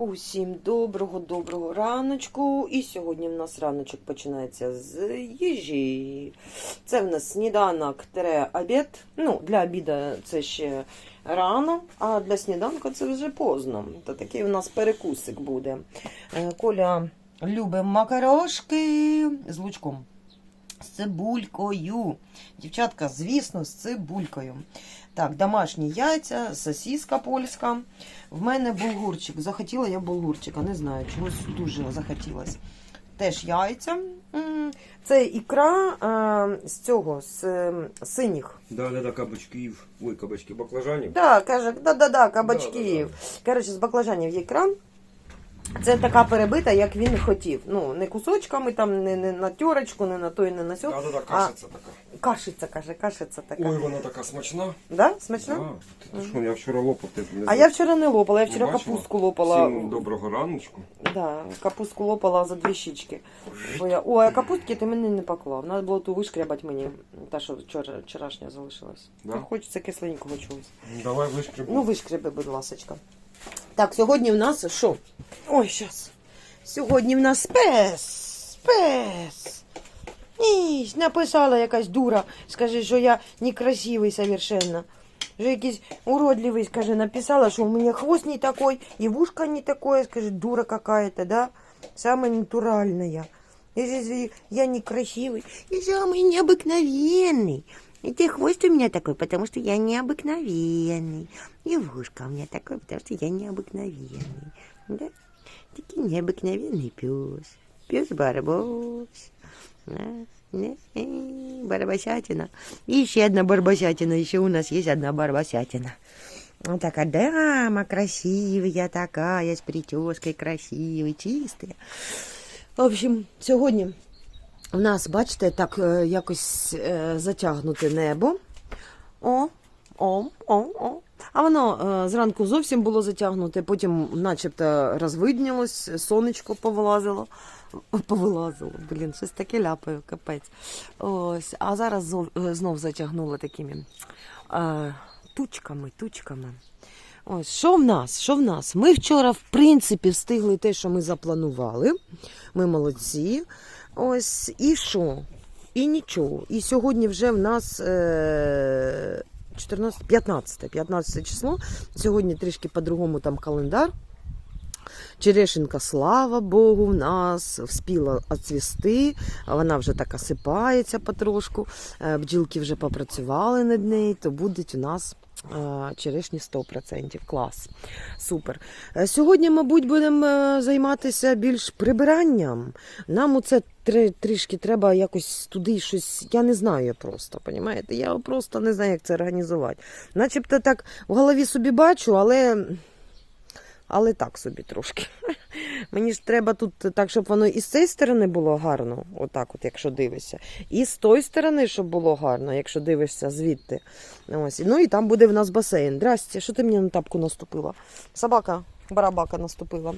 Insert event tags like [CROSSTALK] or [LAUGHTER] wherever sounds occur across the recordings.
Усім доброго-доброго раночку. І сьогодні в нас раночок починається з їжі. Це в нас сніданок обід. Ну, для обіду це ще рано, а для сніданку це вже поздно. То такий у нас перекусик буде. Е, Коля любить макарошки з лучком. З цибулькою. Дівчатка, звісно, з цибулькою. Так, домашні яйця, сосиска польська. В мене булгурчик. Захотіла я булгурчика, не знаю, чогось дуже захотілося. Теж яйця. Це ікра а, з цього, з е, синіх. Да, да, да, кабачків. Ой, кабачки, баклажанів. Так, каже, да-да-да, кабачків. Коротше, з баклажанів є кран. Це така перебита, як він хотів. Ну, не кусочками, там, не, не на тьорочку, не на той, не на сьо. Да, да, да, кашиця така. Кашиця, каже, кашиця така. Ой, вона така смачна. Да? Смачно? Да. Ти, ти що, я вчора лопав, ти не А я вчора не лопала, я вчора Бачила? капустку лопала. Всім доброго раночку. Да, капустку лопала за дві щічки. Бо я... Ой, а капустки ти мені не поклав. Надо було ту вишкрябати мені, та, що вчора, вчорашня залишилась. Да? А Хочеться кисленького чогось. Давай вишкребу. Ну, вишкреби, будь ласочка. Так, сьогодні в нас що? Ой, щас. Сьогодні в нас спес. Спес. Ні, написала якась дура. Скаже, що я некрасивий совершенно. Що якийсь уродливий, скажи, написала, що у мене хвост не такой, и вушка не такое, скажи, дура какая-то, да? Самая натуральная. Если я некрасивый, я самый необыкновенный. И ты хвост у меня такой, потому что я необыкновенный. И вушка у меня такой, потому что я необыкновенный. Да? Такий необыкновенный пес. Пес Барбос. Да? Не, э, Барбосятина. И еще одна барбосятина. Еще у нас есть одна барбосятина. Вот такая дама красивая такая, с прической красивой, чистая. В общем, сьогодні у нас, бачите, так е, якось е, затягнуте небо. О, о, о, о. А воно е, зранку зовсім було затягнуте, потім начебто розвиднілось, сонечко повилазило. [LAUGHS] Повилазило, блін, щось таке ляпаю, капець. Ось, а зараз е, знов затягнуло такими е, тучками, тучками. Ось, що в нас? Що в нас? Ми вчора, в принципі, встигли те, що ми запланували. Ми молодці. Ось, і що? І нічого. І сьогодні вже в нас е, 14, 15, 15 число. Сьогодні трішки по-другому там календар. Черешенка, слава Богу, в нас вспіла оцвісти, вона вже так осипається потрошку. Е, Бджілки вже попрацювали над нею, то будуть у нас черешні 100%. Клас. Супер. Е, Сьогодні, мабуть, будемо е, займатися більш прибиранням. Нам оце трішки треба якось туди щось. Я не знаю просто, понімаєте? Я просто не знаю, як це організувати. Начебто так в голові собі бачу, але. Але так собі трошки. [LAUGHS] Мені ж треба тут так, щоб воно і з цієї сторони було гарно, отак, от, якщо дивишся, і з тої сторони, щоб було гарно, якщо дивишся звідти. Ось. Ну і там буде в нас басейн. Здрасте, що ти мені на тапку наступила? Собака, барабака наступила.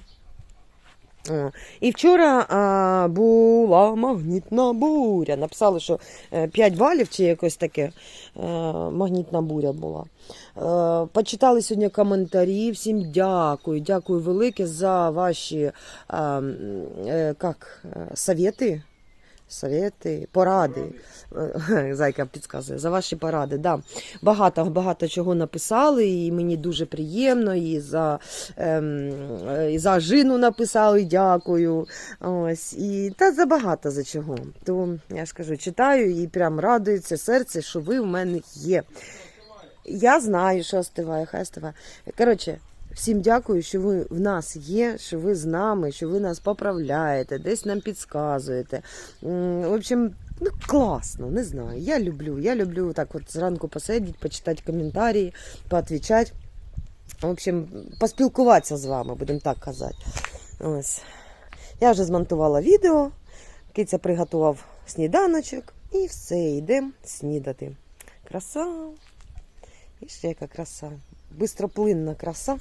І вчора а, була магнітна буря. Написали, що 5 балів чи якось таке а, магнітна буря була. А, Почитали сьогодні коментарі. Всім дякую. Дякую велике за ваші а, м, е, Совети, поради. [LAUGHS] Зайка підказує за ваші поради. Да. Багато багато чого написали, і мені дуже приємно. І за, ем, і за жину написали, дякую. Ось, і та забагато за чого. То я ж кажу, читаю і прям радується серце, що ви в мене є. Я знаю, що остиває, хай остиває. Коротше, всім дякую, що ви в нас є, що ви з нами, що ви нас поправляєте, десь нам підказуєте. В общем, ну класно, не знаю. Я люблю. Я люблю так от зранку посидіти, почитати коментарі, поотвічати. В общем, поспілкуватися з вами, будемо так казати. Ось. Я вже змонтувала відео, киця приготував сніданочок і все, йдемо снідати. Краса. І ще яка краса. Бистроплинна краса.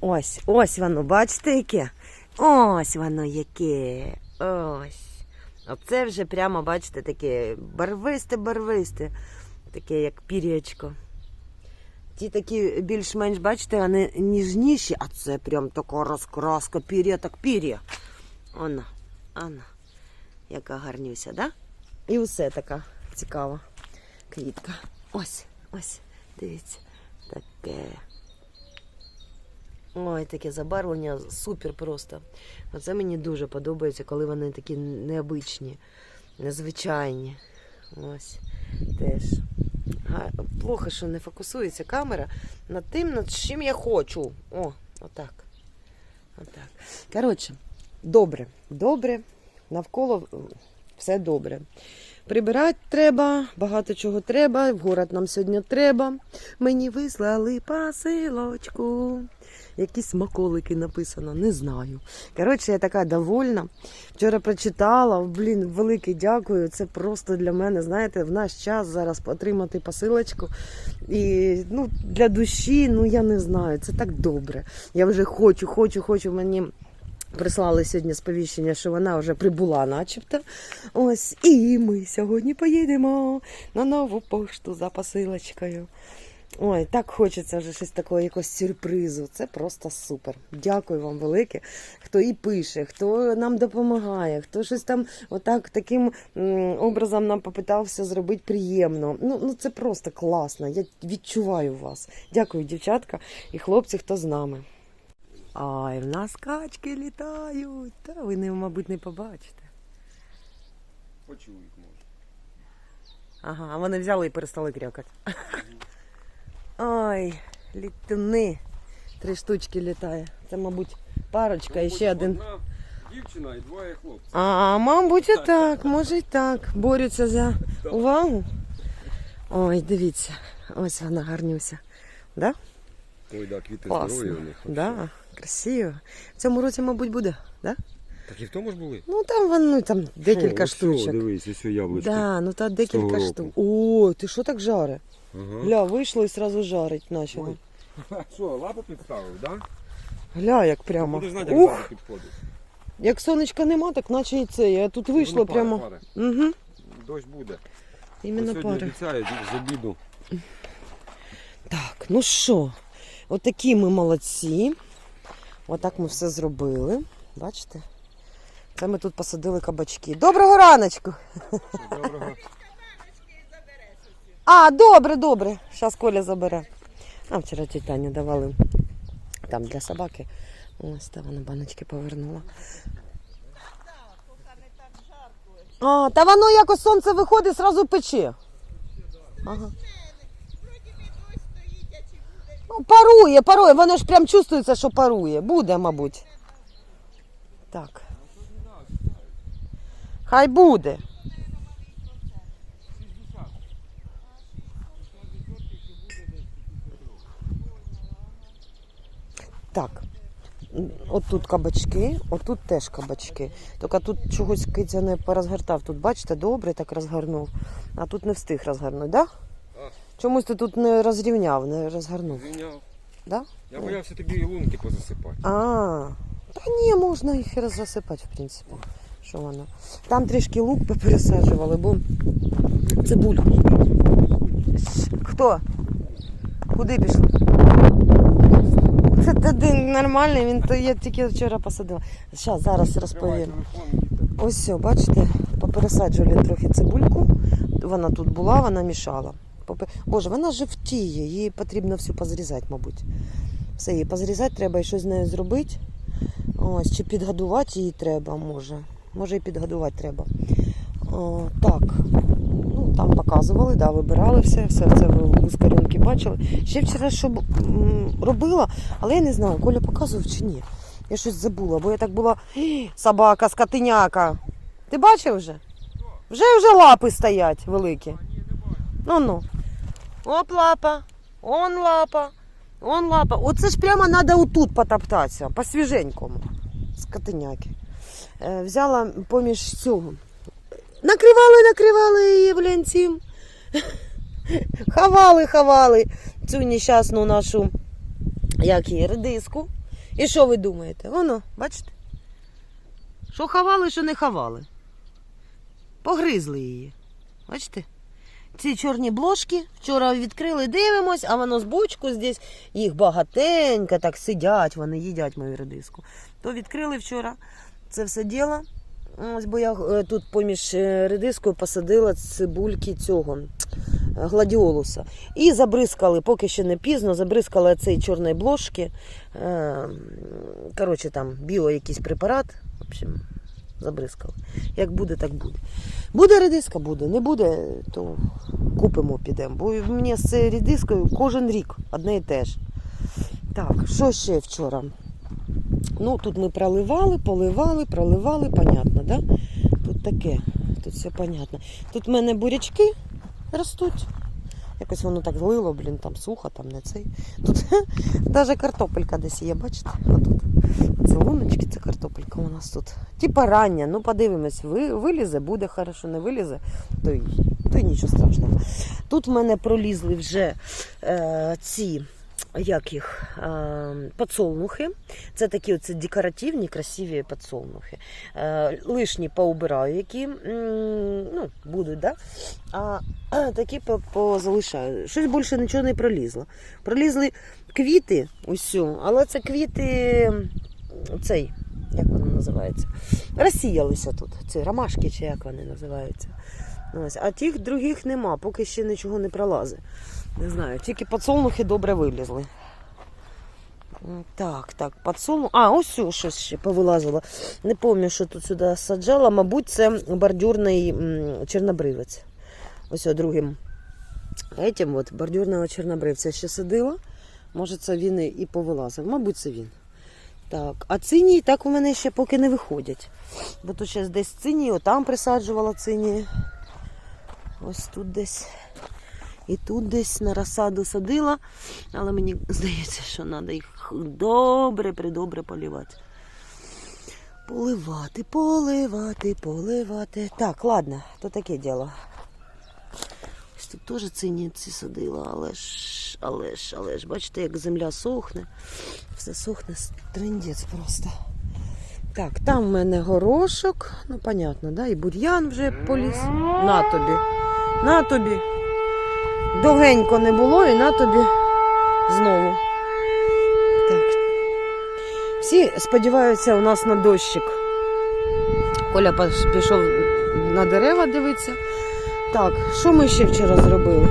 Ось, ось воно, бачите, яке? Ось воно яке. Ось. Оце вже прямо, бачите, таке барвисте-барвисте. Таке, як пір'ячко. Ті такі більш-менш, бачите, вони ніжніші, а це прям така розкраска, пір'я так пір'я. Вона, Анна, яка гарнюся, да? І усе така цікава квітка. Ось, ось, дивіться, таке. Ой, таке забарвлення супер просто. Оце мені дуже подобається, коли вони такі необичні, незвичайні. Ось теж. Плохо, що не фокусується камера над тим, над чим я хочу. О, отак. Отак. Коротше, добре, добре. Навколо все добре. Прибирати треба, багато чого треба. В город нам сьогодні треба. Мені вислали посилочку. Якісь смаколики написано, не знаю. Коротше, я така довольна. Вчора прочитала, блін, велике дякую. Це просто для мене, знаєте, в наш час зараз отримати посилочку. І ну, для душі, ну я не знаю, це так добре. Я вже хочу, хочу, хочу. Мені прислали сьогодні сповіщення, що вона вже прибула, начебто. Ось, і ми сьогодні поїдемо на нову пошту за посилочкою. Ой, так хочеться вже щось такого, якогось сюрпризу. Це просто супер. Дякую вам велике. Хто і пише, хто нам допомагає, хто щось там отак таким образом нам попитався зробити приємно. Ну, ну це просто класно. Я відчуваю вас. Дякую, дівчатка і хлопці, хто з нами. Ай, в нас качки літають. Та ви не, мабуть, не побачите. Почують може. Ага, а вони взяли і перестали крякати. Ой, літуни. Три штучки літає. Це, мабуть, парочка і ще один. Одна дівчина і двоє хлопців. А, мабуть, і так, може і так. Борються за увагу. Ой, дивіться, ось вона гарнюся. Да? Ой, да, квіти здорові у них. Да, красиво. В цьому році, мабуть, буде, да? Так і в тому ж були? Ну там вони там декілька Що, ось, штучок. о, Дивись, ось яблучко. Да, ну та декілька штук. О, ти що так жаре? Ага. Гля, вийшло і одразу жарить почало. Ой. [LAUGHS] Що, лапу підставив, да? Гля, як прямо. Будеш знати, як Ух, зараз підходить. як сонечка нема, так наче і це. Я тут вийшло Воно пари, прямо. пари. Угу, Дощ буде. іменно сьогодні пари. обіцяють з обіду. Так, ну що, отакі ми молодці. Отак ми все зробили. Бачите? Це ми тут посадили кабачки. Доброго раночку! Доброго. А, добре, добре. Зараз Коля забере. А вчора Таня давали там для собаки. Ось та вона баночки повернула. А, та воно якось сонце виходить, зразу пече. Ага. Ну, парує, парує, воно ж прям чувствується, що парує. Буде, мабуть. Так. Хай буде. Так. М, Отут кабачки, отут теж кабачки. Тільки тут чогось киця не порозгортав. Тут, бачите, добре так розгорнув. А тут не встиг розгорнути, да? Чомусь ти тут не розрівняв, не розгорнув. Да? Я боявся тобі і лунки позасипати. А, та ні, можна їх і розсипати, в принципі. Що воно? Там трішки лук попересаджували, бо цибульку. Хто? Куди пішли? Туди нормальний, він то я тільки вчора посадила. Зараз, зараз розповім. Ось все, бачите, попересаджували трохи цибульку. Вона тут була, вона мішала. Боже, вона жовтіє, її потрібно всю позрізати, мабуть. Все, її позрізати треба і щось з нею зробити. Ось, чи підгодувати її треба, може. Може і підгодувати треба. О, так. Там показували, да, вибирали все, все це ви з бачили. Ще вчора що робила, але я не знаю, Коля показував чи ні. Я щось забула, бо я так була. Собака, скотиняка. Ти бачив вже? Вже вже лапи стоять великі. Ну ну. Оп, лапа. Он лапа. Он лапа. Оце ж прямо треба отут потоптатися, по свіженькому. Скотиняки. Е, взяла поміж цього. Накривали, накривали її, блін, цим. Ховали, ховали цю нещасну нашу, як її, редиску. І що ви думаєте? Воно, бачите? Що ховали, що не ховали. Погризли її. Бачите? ці чорні блошки. Вчора відкрили, дивимось, а воно з бочку здесь їх багатенько, так сидять, вони їдять мою редиску. То відкрили вчора це все діло. Ось бо я е, тут поміж е, редискою посадила цибульки цього е, гладіолуса. І забризкали, поки ще не пізно, забризкали цей чорної блошки. Коротше, там біо якийсь препарат. В общем, забризкали. Як буде, так буде. Буде редиска, буде. Не буде, то купимо, підемо. Бо мені з цією редискою кожен рік одне і те ж. Так, що ще вчора? Ну, тут ми проливали, поливали, проливали, понятно, да? Тут таке, тут все понятно. Тут в мене бурячки ростуть. Якось воно так злило, блін, там сухо, там не цей. Тут [LAUGHS] навіть картопелька десь є, бачите? Отут. Це луночки, це картопелька у нас тут. Типа рання, ну подивимось, ви, вилізе, буде хорошо, не вилізе, то й, то й нічого страшного. Тут в мене пролізли вже е, ці, як їх, е, подсолнухи. Це такі оце декоративні, красиві подсолнухи. Е, лишні поубираю, які ну, будуть, да? а такі позалишаю. Щось більше нічого не пролізло. Пролізли квіти, усю, але це квіти цей, як воно називається? Розсіялися тут. Ці ромашки, чи як вони називаються. Ось. А тих других нема, поки ще нічого не пролазить. Не знаю, тільки подсолнухи добре вилізли. Так, так, подсолнух. А, ось щось ще повилазило. Не пам'ятаю, що тут сюди саджала. Мабуть, це бордюрний чорнобривець. Ось другим. Этим от бордюрного чорнобривця ще садила. Може, це він і повилазив. Мабуть, це він. Так, а цині так у мене ще поки не виходять. Бо тут ще десь цині, отам присаджувала цині. Ось тут десь. І тут десь на розсаду садила, але мені здається, що треба їх добре, придобре полівати. Поливати, поливати, поливати. Так, ладно, то таке діло. Ось тут теж циніці садила, але ж, але ж, але ж, бачите, як земля сохне. Все сохне, трендець просто. Так, там в мене горошок, ну, понятно, да? і бур'ян вже поліз. На тобі. На тобі. Довгенько не було і на тобі знову. Так. Всі сподіваються у нас на дощик. Коля пішов на дерева дивитися. Так, що ми ще вчора зробили?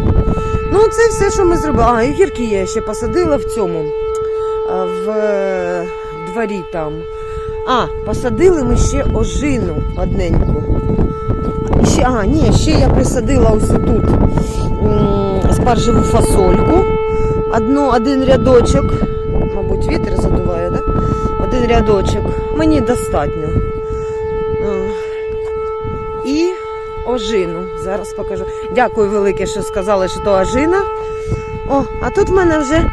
Ну, це все, що ми зробили. А, і гірки я ще посадила в цьому, в е, дворі там. А, посадили ми ще ожину одненьку. Ще, а, ні, ще я присадила ось тут спаржеву фасольку. Одну, один рядочок. Мабуть, вітер задуває, да? Один рядочок. Мені достатньо. І ожину. Зараз покажу. Дякую велике, що сказали, що то ожина. О, а тут в мене вже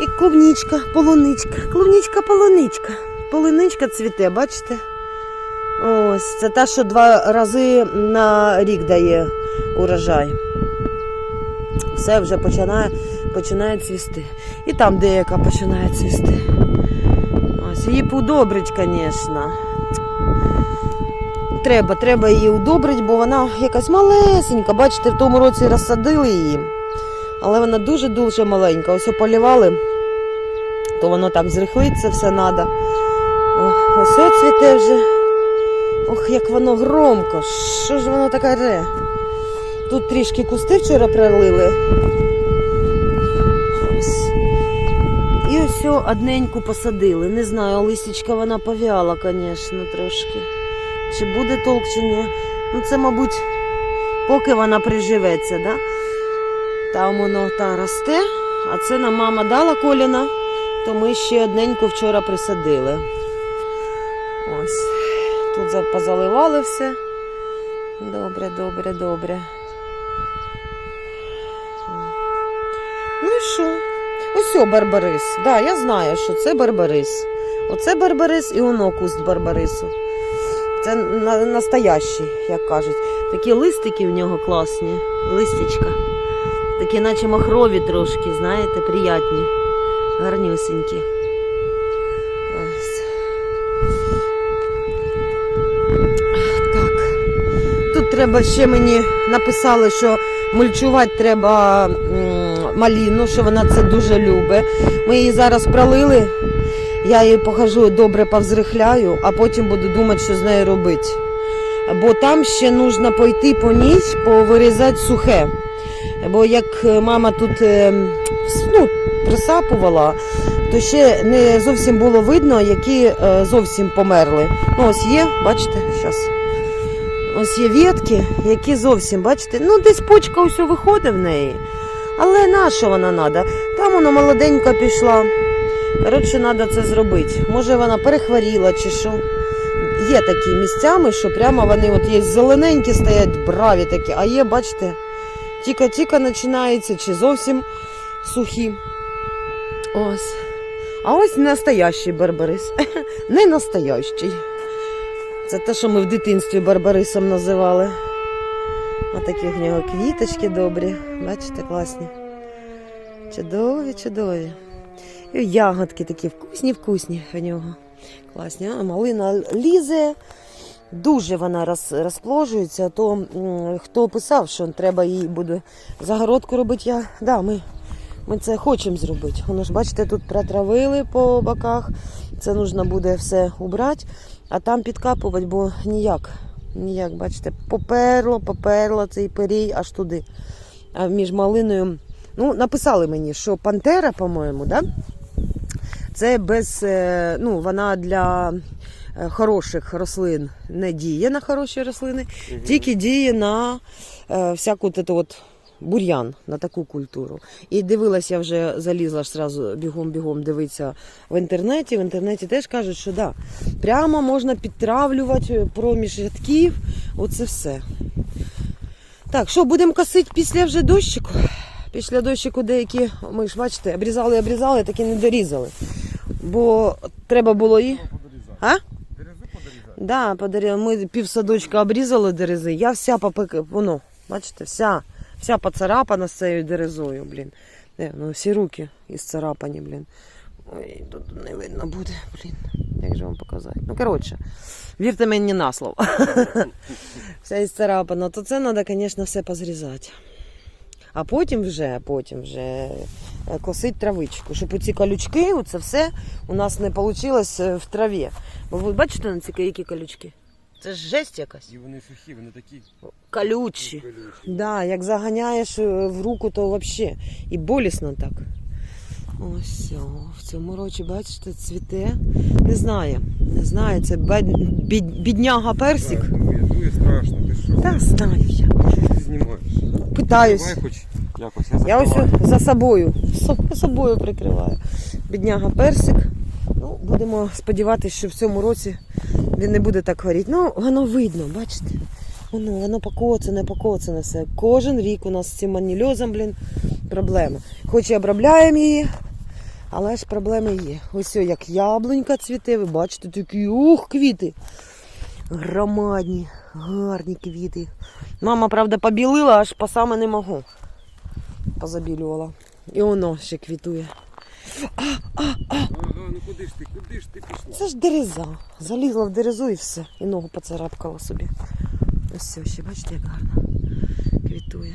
і клубничка, полуничка. Клубничка, полуничка. Полуничка цвіте, бачите? Ось, це та, що два рази на рік дає урожай. Все вже починає, починає цвісти. І там деяка починає цвісти. Ось, її подобрить, звісно. Треба, треба її удобрити, бо вона якась малесенька. Бачите, в тому році розсадили її. Але вона дуже-дуже маленька. Ось полівали, то воно так зрихлиться, все треба. Ось цвіте вже. Ох, як воно громко. Що ж воно таке ре? Тут трішки кусти вчора пролили. Ось. І ось одненьку посадили. Не знаю, лисичка вона пов'яла, звісно, трошки. Чи буде толк, чи ні. Ну це, мабуть, поки вона приживеться, да? Там воно та росте, а це нам мама дала коліна, то ми ще одненьку вчора присадили. Тут позаливали все. Добре, добре, добре. Ну і що? Ось о, барбарис. Да, я знаю, що це барбарис. Оце барбарис і воно куст барбарису. Це на, настоящий, як кажуть. Такі листики в нього класні, листячка. Такі, наче махрові трошки, знаєте, приятні, гарнюсенькі. Ось. Так. Тут треба ще мені написали, що мульчувати треба маліну, що вона це дуже любить. Ми її зараз пролили. Я її покажу, добре повзрихляю, а потім буду думати, що з нею робити. Бо там ще потрібно пойти по ніч, повирізати сухе. Бо як мама тут е, ну, присапувала, то ще не зовсім було видно, які е, зовсім померли. Ну, ось є, бачите, зараз. Ось є ветки, які зовсім, бачите, ну десь почка ось виходить в неї. Але на що вона треба? Там вона молоденька пішла. Коротше, треба це зробити. Може вона перехворіла чи що. Є такі місцями, що прямо вони от є зелененькі стоять, браві такі, а є, бачите, тіка-тіка починається, чи зовсім сухі. Ось. А ось настоящий барбарис. [LAUGHS] Не настоящий. Це те, що ми в дитинстві барбарисом називали. Отакі в нього квіточки добрі. Бачите, класні. Чудові, чудові. І ягодки такі вкусні-вкусні в нього. Класні. А, малина лізе. Дуже вона роз, розпложується. То хто писав, що треба їй буде загородку робити, я. Да, ми, ми це хочемо зробити. Воно ж, бачите, тут протравили по боках. Це потрібно буде все убрати, а там підкапувати, бо ніяк. Ніяк, бачите, поперло, поперло цей перій аж туди. А між малиною. Ну, написали мені, що пантера, по-моєму, да? це без. е, Ну, вона для е, хороших рослин не діє на хороші рослини, тільки діє на е, всяку от, от бур'ян, на таку культуру. І дивилася я вже, залізла ж сразу бігом-бігом дивитися в інтернеті. В інтернеті теж кажуть, що да, прямо можна підтравлювати проміж рядків. Оце все. Так, що будемо косити після вже дощику? Після дощику деякі, ми ж бачите, обрізали, обрізали, так і не дорізали. Бо треба було і. А? Да. Ми пів садочка обрізали дерези. Я вся попек... воно, бачите, вся, вся поцарапана з цією дерезою, блін. Де, ну, всі руки ісцарапані, блін. Ой, тут не видно буде, блін. Як же вам показати? Ну, коротше, вірте мені на слово. [LAUGHS] вся ісцарапана. То це треба, звісно, все позрізати. А потім вже, потім вже е, косить травичку, щоб оці колючки, оце все у нас не вийшло в траві. Бо ви бачите на ці які колючки? Це ж жесть якась. І вони сухі, вони такі Колючі. колючі. Да, як заганяєш е, в руку, то взагалі. І болісно так. Ось в цьому році, бачите, цвіте. Не знаю. Не знаю, це бед- бід- бідняга персик. Так, дує, дує страшно, ти що? Та знаю я. Ти знімаєш? Питаюсь. Давай хоч якось, я Я ось за собою. За собою прикриваю. Бідняга персик. Ну, будемо сподіватися, що в цьому році він не буде так горіти. Ну, воно видно, бачите? Воно, воно покоцане, покоцане все. Кожен рік у нас з цим анільозом, блін, проблема. Хоч і обробляємо її, але ж проблеми є. Ось як яблунька цвіте, ви бачите, такі ух, квіти. Громадні, гарні квіти. Мама, правда, побілила, аж по саме не можу. Позабілювала. І воно ще квітує. Ага, ну куди ж ти, куди ж ти пішла? Це ж дереза. Залізла в дерезу і все. І ногу поцарапкала собі. Ось все, ще бачите, як гарно квітує.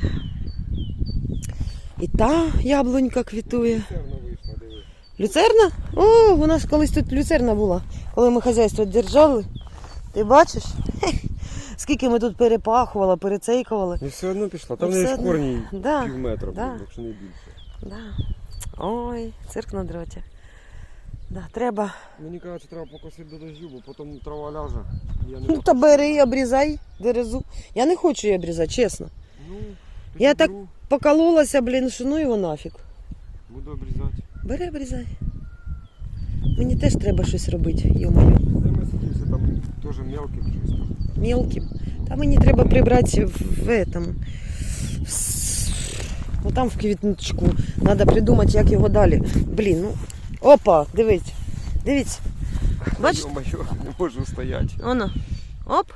І та яблунька квітує. Серна вийшла, диви. Люцерна? О, у нас колись тут люцерна була, коли ми хазяйство держали. Ти бачиш? Скільки ми тут перепахували, перецейкували. І все одно пішла, Ну, там в неї ж корні Да, пів метра, да. якщо не більше. Да. Ой, цирк на дроті. Да, треба. Мені кажуть, що треба покосити до дождю, бо потім трава ляже. Я не Ну та бери обрізай дерезу. Я не хочу її обрізати, чесно. Ну, Я так- беру, Покололася, блін, що ну його нафіг. Буду обрізати. Бери, обрізай. Мені теж треба щось робити, йомаю. Замесився там теж мелким щось там. Мелким. Та мені треба прибрати в, в этом. в с- Ну там в квітничку. Треба придумати, як його далі. Блін, ну. Опа, дивись. Дивіться. Бачите? Не можу стояти. Воно. Оп.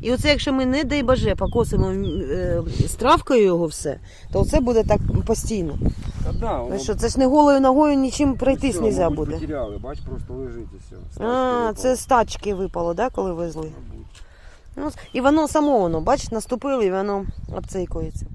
І оце, якщо ми, не дай Боже, покосимо е, з травкою його все, то це буде так постійно. Та да, Ну воно що, це ж не голою ногою нічим пройтись не можна буде. Потеряли, бач, просто лежить і все. А, це з тачки випало, да, коли везли? Ну, і воно само воно, бач, наступили і воно обцейкується.